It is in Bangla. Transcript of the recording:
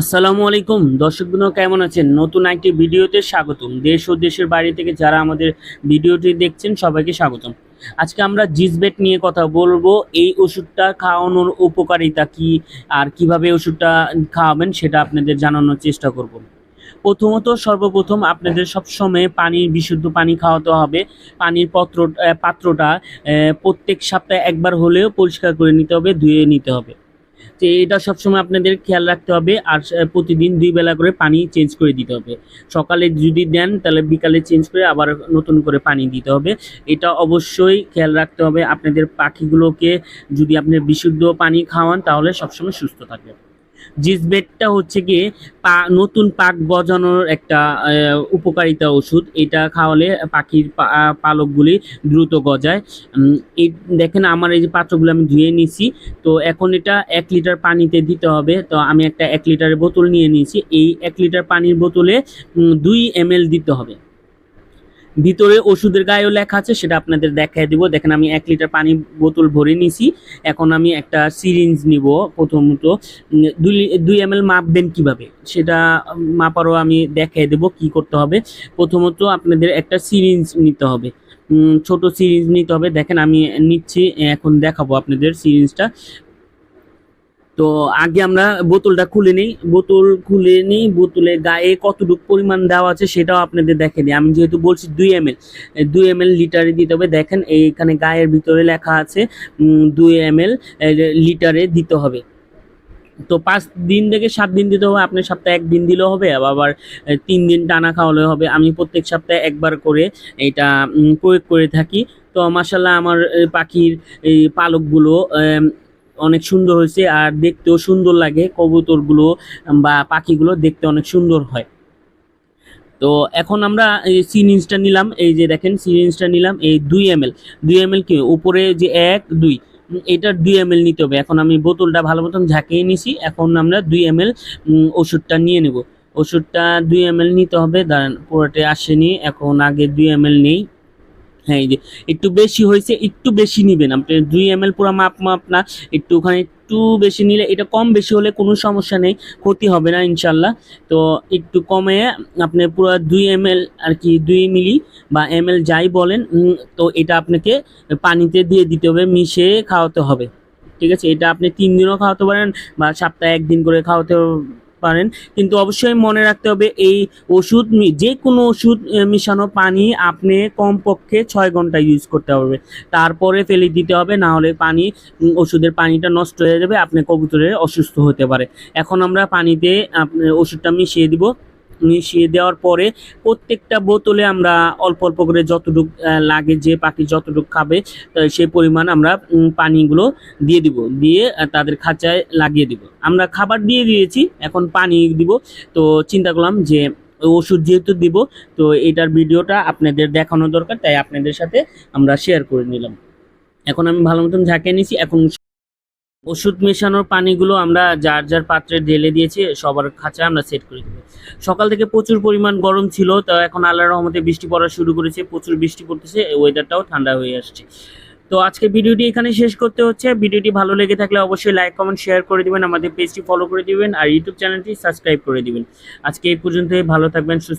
আসসালামু আলাইকুম। দর্শকবৃন্দ, কেমন আছেন? নতুন একটি ভিডিওতে স্বাগতম। দেশ ও দেশের বাইরে থেকে যারা আমাদের ভিডিওটি দেখছেন, সবাইকে স্বাগতম। আজকে আমরা জিসবেট নিয়ে কথা বলব। এই ওষুধটা খাওয়ানোর উপকারিতা কি আর কীভাবে ওষুধটা খাওয়াবেন সেটা আপনাদের জানানোর চেষ্টা করব। প্রথমত, সর্বপ্রথম আপনাদের সবসময় পানি বিশুদ্ধ পানি খাওয়াতে হবে। পানির পত্র পাত্রটা প্রত্যেক সপ্তাহে একবার হলেও পরিষ্কার করে নিতে হবে, ধুয়ে নিতে হবে। তো এটা সবসময় আপনাদের খেয়াল রাখতে হবে আর প্রতিদিন দুই বেলা করে পানি চেঞ্জ করে দিতে হবে। সকালে যদি দেন তাহলে বিকালে চেঞ্জ করে আবার নতুন করে পানি দিতে হবে। এটা অবশ্যই খেয়াল রাখতে হবে আপনাদের পাখিগুলোকে যদি আপনি বিশুদ্ধ পানি খাওয়ান তাহলে সবসময় সুস্থ থাকবে জিসবেটটা হচ্ছে গিয়ে পা, নতুন পাক গজানোর একটা উপকারিতা ওষুধ। এটা খাওয়ালে পাখির পালকগুলি দ্রুত গজায়। এই দেখেন আমার এই যে পাত্রগুলো আমি ধুয়ে নিছি। তো এখন এটা এক লিটার পানিতে দিতে হবে। তো আমি একটা এক লিটারের বোতল নিয়ে নিয়েছি। এই এক লিটার পানির বোতলে দুই এম দিতে হবে। ভিতরে ওষুধের গায়েও লেখা আছে, সেটা আপনাদের দেখাই দিব। দেখেন আমি এক লিটার পানি বোতল ভরে নিছি। এখন আমি একটা সিরিঞ্জ নিব প্রথমত। দুই দুই এম এল মাপবেন কীভাবে? সেটা মাপারও আমি দেখাই দেব কি করতে হবে। প্রথমত আপনাদের একটা সিরিঞ্জ নিতে হবে। ছোট সিরিঞ্জ নিতে হবে। দেখেন আমি নিচ্ছি, এখন দেখাবো আপনাদের সিরিঞ্জটা তো আগে আমরা বোতলটা খুলে নিই, বোতল খুলে নিই, বোতলে গায়ে কতটুকু পরিমাণ দেওয়া আছে সেটাও আপনাদের দেখে দিই আমি যেহেতু বলছি দুই এম এল দুই এম এল লিটারে দিতে হবে। দেখেন, এইখানে গায়ের ভিতরে লেখা আছে দুই এম এল লিটারে দিতে হবে। তো পাঁচ দিন থেকে সাত দিন দিতে হবে আপনি সপ্তাহে একদিন দিলেও হবে, আবার তিন দিন টানা খাওয়ালে হবে। আমি প্রত্যেক সপ্তাহে একবার করে এটা প্রয়োগ করে থাকি। তো মাসাল্লাহ আমার পাখির, এই, পালকগুলো অনেক সুন্দর হয়েছে আর দেখতেও সুন্দর লাগে। কবুতরগুলো বা পাখিগুলো দেখতে অনেক সুন্দর হয়। তো এখন আমরা এই সিরিঞ্জটা নিলাম। এই যে দেখেন সিরিঞ্জটা নিলাম। এই দুই এম এল দুই এম এল কি? উপরে যে এক দুই। উম, এটা দুই এম নিতে হবে। এখন আমি বোতলটা ভালো মতন ঝাঁকিয়ে নিছি। এখন আমরা দুই এম ওষুধটা নিয়ে নেব। ওষুধটা দুই এম নিতে হবে। দাঁড়ান পুরোটা আসেনি। এখন আগে দুই এম এল নেই। হ্যাঁ এই যে একটু বেশি হয়েছে, একটু বেশি নেবেন। আপনি দুই এম এল পুরো মাপ মাপ না, একটু ওখানে একটু বেশি নিলে এটা কম বেশি হলে কোনো সমস্যা নেই, ক্ষতি হবে না ইনশাল্লাহ। তো একটু কমে আপনি পুরো দুই এম আর কি দুই মিলি বা এম যাই বলেন তো এটা আপনাকে পানিতে দিয়ে দিতে হবে মিশিয়ে খাওয়াতে হবে। ঠিক আছে, এটা আপনি তিন দিনও খাওয়াতে পারেন বা সপ্তাহে একদিন করে খাওয়াতে পারেন। কিন্তু অবশ্যই মনে রাখতে হবে, এই ওষুধ যে কোনো ওষুধ মিশানো পানি আপনি কমপক্ষে ছয় ঘণ্টা ইউজ করতে হবে। তারপরে ফেলে দিতে হবে, না হলে পানি ওষুধের পানিটা নষ্ট হয়ে যাবে, আপনি কবুতরের অসুস্থ হতে পারে। এখন আমরা পানিতে ওষুধটা মিশিয়ে দিব। মিশিয়ে দেওয়ার পরে প্রত্যেকটা বোতলে আমরা অল্প অল্প করে যতটুকু লাগে যে পাখি যতটুকু খাবে সেই পরিমাণ আমরা পানিগুলো দিয়ে দিব। দিয়ে তাদের খাঁচায় লাগিয়ে দিব। আমরা খাবার দিয়ে দিয়েছি, এখন পানি দিব। তো চিন্তা করলাম যে ওষুধ যেহেতু দিব, তো এটার ভিডিওটা আপনাদের দেখানো দরকার, তাই আপনাদের সাথে আমরা শেয়ার করে নিলাম। এখন আমি ভালো মতন ঝাঁকিয়ে নিছি, এখন ওষুধ মেশানোর পানিগুলো আমরা যার যার পাত্রে ঢেলে দিয়েছি, সবার খাঁচা আমরা সেট করে দেবো। সকাল থেকে প্রচুর পরিমাণ গরম ছিল, তো এখন আল্লাহ রহমতে বৃষ্টি পড়া শুরু করেছে, প্রচুর বৃষ্টি পড়তেছে ওয়েদারটাও ঠান্ডা হয়ে আসছে। তো আজকে ভিডিওটি এখানে শেষ করতে হচ্ছে। ভিডিওটি ভালো লেগে থাকলে অবশ্যই লাইক কমেন্ট শেয়ার করে দিবেন, আমাদের পেজটি ফলো করে দিবেন, আর ইউটিউব চ্যানেলটি সাবস্ক্রাইব করে দিবেন। আজকে এই পর্যন্তই, ভালো থাকবেন, সুস্থ